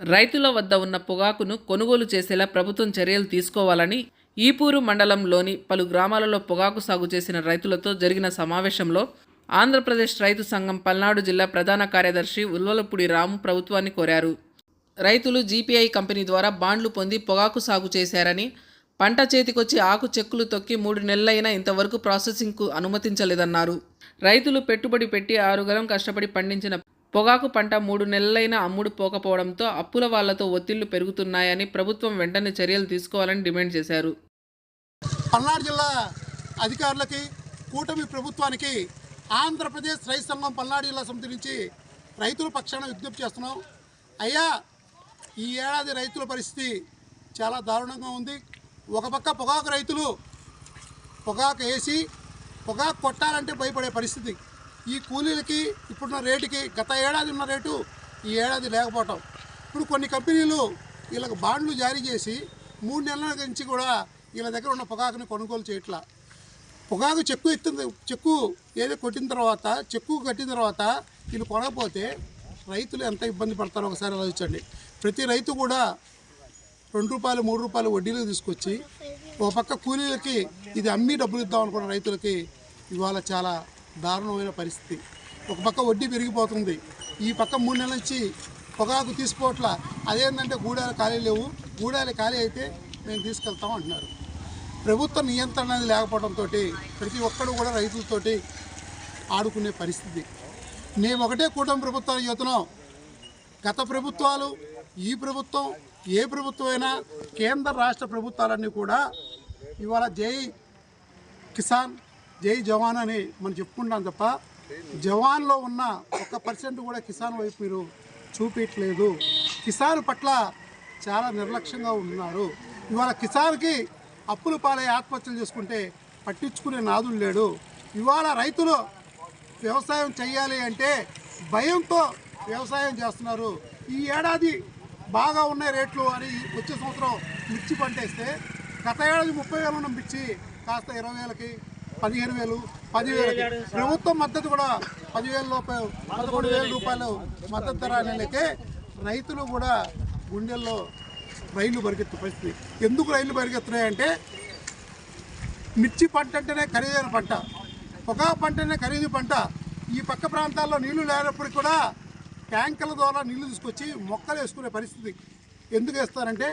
రైతుల వద్ద ఉన్న పొగాకును కొనుగోలు చేసేలా ప్రభుత్వం చర్యలు తీసుకోవాలని ఈపూరు మండలంలోని పలు గ్రామాలలో పొగాకు సాగు చేసిన రైతులతో జరిగిన సమావేశంలో ఆంధ్రప్రదేశ్ రైతు సంఘం పల్నాడు జిల్లా ప్రధాన కార్యదర్శి ఉల్వలపూడి రాము ప్రభుత్వాన్ని కోరారు. రైతులు జీపీఐ కంపెనీ ద్వారా బాండ్లు పొంది పొగాకు సాగు చేశారని పంట చేతికొచ్చి ఆకు చెక్కులు తొక్కి మూడు నెలలైనా ఇంతవరకు ప్రాసెసింగ్కు అనుమతించలేదన్నారు. రైతులు పెట్టుబడి పెట్టి ఆరుగరం కష్టపడి పండించిన పొగాకు పంట మూడు నెలలైనా అమ్ముడు పోకపోవడంతో అప్పుల వాళ్ళతో ఒత్తిళ్ళు పెరుగుతున్నాయని ప్రభుత్వం వెంటనే చర్యలు తీసుకోవాలని డిమాండ్ చేశారు. పల్నాడు జిల్లా అధికారులకి కూటమి ప్రభుత్వానికి ఆంధ్రప్రదేశ్ రైతు సంఘం పల్నాడు జిల్లా సమితి నుంచి రైతుల పక్షాన విజ్ఞప్తి చేస్తున్నాం. అయ్యా ఈ ఏడాది రైతుల పరిస్థితి చాలా దారుణంగా ఉంది. ఒక పక్క పొగాకు రైతులు పొగాకు వేసి పొగాకు కొట్టాలంటే భయపడే పరిస్థితి. ఈ కూలీలకి ఇప్పుడున్న రేటుకి గత ఏడాది ఉన్న రేటు ఈ ఏడాది లేకపోవటం. ఇప్పుడు కొన్ని కంపెనీలు వీళ్ళకి బాండ్లు జారీ చేసి మూడు నెలల నుంచి కూడా వీళ్ళ దగ్గర ఉన్న పొగాకుని కొనుగోలు చేయట్లా. పొగాకు చెక్కు ఎత్తిన చెక్కు ఏదో కొట్టిన తర్వాత చెక్కు కట్టిన తర్వాత వీళ్ళు కొనకపోతే రైతులు ఎంత ఇబ్బంది పడతారో ఒకసారి ఆలోచించండి. ప్రతి రైతు కూడా రెండు రూపాయలు మూడు రూపాయలు వడ్డీలు తీసుకొచ్చి ఒక పక్క కూలీలకి ఇది అమ్మి డబ్బులు ఇద్దాం అనుకున్న రైతులకి ఇవాళ చాలా దారుణమైన పరిస్థితి. ఒక పక్క వడ్డీ పెరిగిపోతుంది. ఈ పక్క మూడు నెలల నుంచి పొగాకు తీసుకోవట్ల. అదేంటంటే గూడాలు ఖాళీ లేవు. గూడాలు ఖాళీ అయితే మేము తీసుకెళ్తాం అంటున్నారు. ప్రభుత్వ నియంత్రణ అనేది లేకపోవడంతో ప్రతి ఒక్కరు కూడా రైతులతోటి ఆడుకునే పరిస్థితి. మేము ఒకటే కూటమి ప్రభుత్వాలు చెబుతున్నాం గత ప్రభుత్వాలు ఈ ప్రభుత్వం ఏ ప్రభుత్వమైనా కేంద్ర రాష్ట్ర ప్రభుత్వాలన్నీ కూడా ఇవాళ జై కిసాన్ జై జవాన్ అని మనం చెప్పుకుంటాం తప్ప జవాన్లో ఉన్న ఒక్క పర్సెంట్ కూడా కిసాన్ వైపు మీరు చూపించట్లేదు కిసాన్ పట్ల చాలా నిర్లక్ష్యంగా ఉన్నారు. ఇవాళ కిసాన్కి అప్పులు పాలై ఆత్మహత్యలు చేసుకుంటే పట్టించుకునే నాదులు లేడు. ఇవాళ రైతులు వ్యవసాయం చేయాలి అంటే భయంతో వ్యవసాయం చేస్తున్నారు. ఈ ఏడాది బాగా ఉన్నాయి రేట్లు అని వచ్చే సంవత్సరం మిర్చి పంటేస్తే గత ఏడాది ముప్పై వేలు ఉన్న మిర్చి కాస్త ఇరవై వేలకి పదిహేను వేలు పదివేలకి. ప్రభుత్వం మద్దతు కూడా పదివేల లోపు పదకొండు వేల రూపాయలు మద్దతు ధర అనేలకే రైతులు కూడా గుండెల్లో రైళ్ళు పరిగెత్తు పరిస్థితి. ఎందుకు రైళ్ళు పరిగెత్తున్నాయంటే మిర్చి పంట అంటేనే ఖరీదైన పంట పొగా పంటనే ఖరీదు పంట. ఈ పక్క ప్రాంతాల్లో నీళ్ళు లేనప్పటికీ కూడా ట్యాంకర్ల ద్వారా నీళ్ళు తీసుకొచ్చి మొక్కలు వేసుకునే పరిస్థితి. ఎందుకు వేస్తారంటే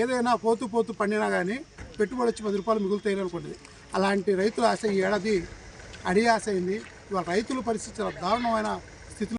ఏదైనా పోతూ పోతూ పండినా కానీ పెట్టుబడి వచ్చి పది రూపాయలు మిగులుతాయి అనుకుంటుంది. అలాంటి రైతుల ఆశ ఈ ఏడాది అడి ఆశ అయింది ఇవాళ రైతుల పరిస్థితి చాలా దారుణమైన